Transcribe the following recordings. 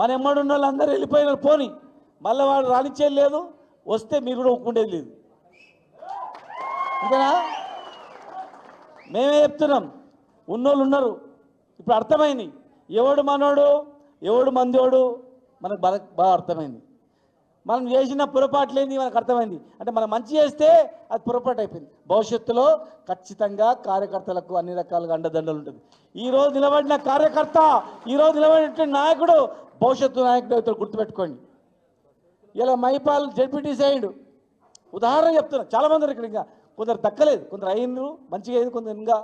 మన ఎమ్మడున్న వాళ్ళు అందరూ వెళ్ళిపోయినారు పోని. మళ్ళీ వాడు రాణించేది లేదు వస్తే మీరు కూడా ఒప్పుకుండేది లేదు. అంతేనా మేమే చెప్తున్నాం ఉన్నోళ్ళు ఉన్నారు. ఇప్పుడు అర్థమైంది. ఎవడు మనోడు ఎవడు మందోడు మనకు బాగా బాగా అర్థమైంది. మనం చేసిన పొరపాట్లు మనకు అర్థమైంది. అంటే మనం మంచి చేస్తే అది పొరపాటు అయిపోయింది. భవిష్యత్తులో ఖచ్చితంగా కార్యకర్తలకు అన్ని రకాలుగా అండదండలు ఉంటుంది. ఈ రోజు నిలబడిన కార్యకర్త ఈరోజు నిలబడిన నాయకుడు భవిష్యత్తు నాయకుడు అవుతాడు గుర్తుపెట్టుకోండి. ఇలా మైపాల్ జడ్పీటీసీ అయ్యాడు. ఉదాహరణ చెప్తున్నా. చాలామంది ఇక్కడ ఇంకా. కొందరు దక్కలేదు కొందరు అయినరు మంచిగా అయింది కొందరు ఇంకా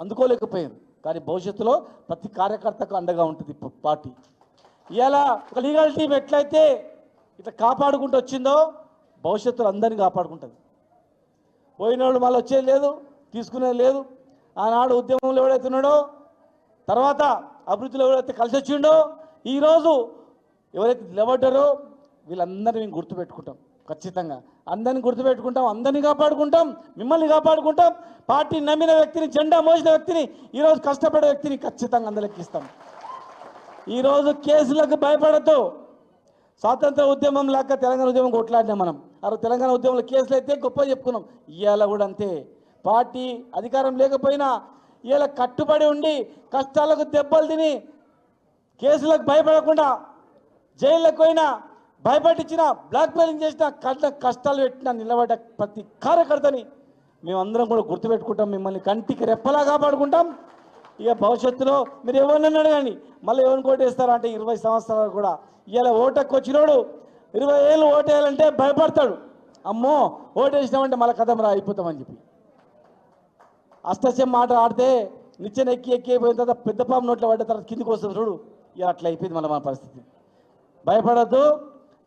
అందుకోలేకపోయారు కానీ భవిష్యత్తులో ప్రతి కార్యకర్తకు అండగా ఉంటుంది పార్టీ. ఇలా ఒక లీగల్ టీం ఎట్లయితే ఇట్లా కాపాడుకుంటూ వచ్చిందో భవిష్యత్తులో అందరినీ కాపాడుకుంటుంది. పోయిన వాళ్ళు మళ్ళీ వచ్చేది లేదు. తీసుకునేది లేదు. ఆనాడు ఉద్యమంలో ఎవడైతే ఉన్నాడో తర్వాత అభివృద్ధిలో ఎవరైతే కలిసి వచ్చిండో ఈరోజు ఎవరైతే నిలబడ్డారో వీళ్ళందరినీ మేము గుర్తుపెట్టుకుంటాం ఖచ్చితంగా. అందరిని గుర్తుపెట్టుకుంటాం అందరినీ కాపాడుకుంటాం మిమ్మల్ని కాపాడుకుంటాం. పార్టీ నమ్మిన వ్యక్తిని జెండా మోసిన వ్యక్తిని ఈరోజు కష్టపడే వ్యక్తిని ఖచ్చితంగా అందరికి ఇస్తాం. ఈరోజు కేసులకు భయపడద్దు. స్వాతంత్ర ఉద్యమం లాగా తెలంగాణ ఉద్యమం కొట్లాడినాం మనం. ఆ తెలంగాణ ఉద్యమంలో కేసులు అయితే గొప్ప చెప్పుకున్నాం. ఇవాళ కూడా అంతే. పార్టీ అధికారం లేకపోయినా ఇవాళ కట్టుబడి ఉండి కష్టాలకు దెబ్బలు తిని కేసులకు భయపడకుండా జైళ్ళకు పోయినా భయపడించిన బ్లాక్ మెయిలింగ్ చేసిన కష్ట కష్టాలు పెట్టిన నిలబడ్డ ప్రతి కార్యకర్తని మేమందరం కూడా గుర్తుపెట్టుకుంటాం మిమ్మల్ని కంటికి రెప్పలా కాపాడుకుంటాం. ఇక భవిష్యత్తులో మీరు ఎవరినన్నా అడగండి మళ్ళీ ఎవరిని కోటేస్తారా అంటే ఇరవై సంవత్సరాలు కూడా ఇలా ఓటకు వచ్చినోడు ఇరవై ఏళ్ళు ఓటేయాలంటే భయపడతాడు. అమ్మో ఓటేసినామంటే మళ్ళీ కథం రా అయిపోతామని చెప్పి. అష్టశం మాట ఆడితే నిచ్చెన ఎక్కి ఎక్కి అయిపోయిన తర్వాత పెద్ద పాము నోట్లో పడ్డ తర్వాత కిందికి వస్తుంది. చూడు ఇక అట్లా అయిపోయింది మళ్ళీ మన పరిస్థితి. భయపడద్దు.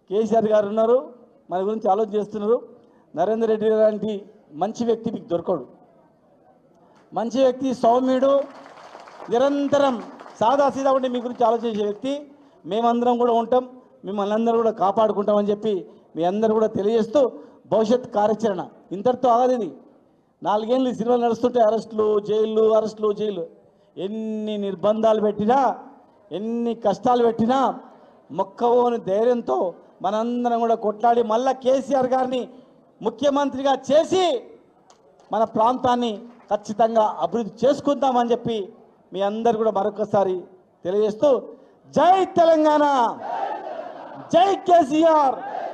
కేసీఆర్ గారు ఉన్నారు మన గురించి ఆలోచన చేస్తున్నారు. నరేందర్ రెడ్డి లాంటి మంచి వ్యక్తి మీకు దొరకడు. మంచి వ్యక్తి సౌమ్యుడు నిరంతరం సాదాసీదా ఉండి మీ గురించి ఆలోచించే వ్యక్తి. మేమందరం కూడా ఉంటాం మిమ్మల్ని అందరూ కూడా కాపాడుకుంటామని చెప్పి మీ అందరూ కూడా తెలియజేస్తూ భవిష్యత్ కార్యాచరణ. ఇంతటితో ఆగదు ఇది. నాలుగేళ్ళు సినిమా సినిమాలు నడుస్తుంటే అరెస్టులు జైళ్ళు అరెస్టులు జైలు. ఎన్ని నిర్బంధాలు పెట్టినా ఎన్ని కష్టాలు పెట్టినా మొక్కవోని ధైర్యంతో మనందరం కూడా కొట్లాడి మళ్ళా కేసీఆర్ గారిని ముఖ్యమంత్రిగా చేసి మన ప్రాంతాన్ని ఖచ్చితంగా అభివృద్ధి చేసుకుందామని చెప్పి మీ అందరు కూడా మరొకసారి తెలియజేస్తూ జై తెలంగాణ! జై కేసీఆర్!